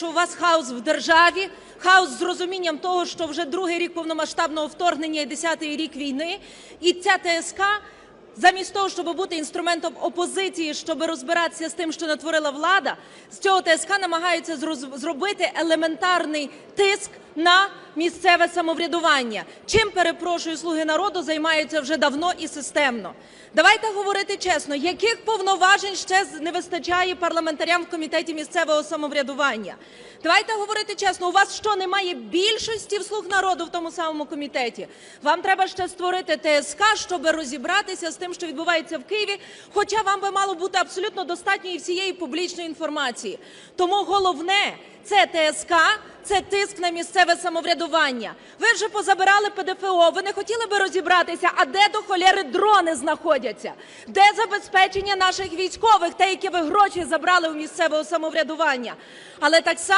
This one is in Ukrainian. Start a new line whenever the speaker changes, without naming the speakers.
що у вас хаос в державі, хаос з розумінням того, що вже другий рік повномасштабного вторгнення і десятий рік війни, і ця ТСК замість того, щоб бути інструментом опозиції, щоб розбиратися з тим, що натворила влада, з цього ТСК намагаються зробити елементарний тиск на місцеве самоврядування. Чим перепрошую, слуги народу займаються вже давно і системно. Давайте говорити чесно, яких повноважень ще не вистачає парламентарям в комітеті місцевого самоврядування. Давайте говорити чесно, у вас що немає більшості в слуг народу в тому самому комітеті? Вам треба ще створити ТСК, щоб розібратися з тим, що відбувається в Києві. Хоча вам би мало бути абсолютно достатньо і всієї публічної інформації. Тому головне це ТСК, це тиск на місцеве самоврядування. Ви вже позабирали ПДФО. Ви не хотіли би розібратися, а де до холєри дрони знаходяться? Де забезпечення наших військових, те, які ви гроші забрали у місцевого самоврядування? Але так само.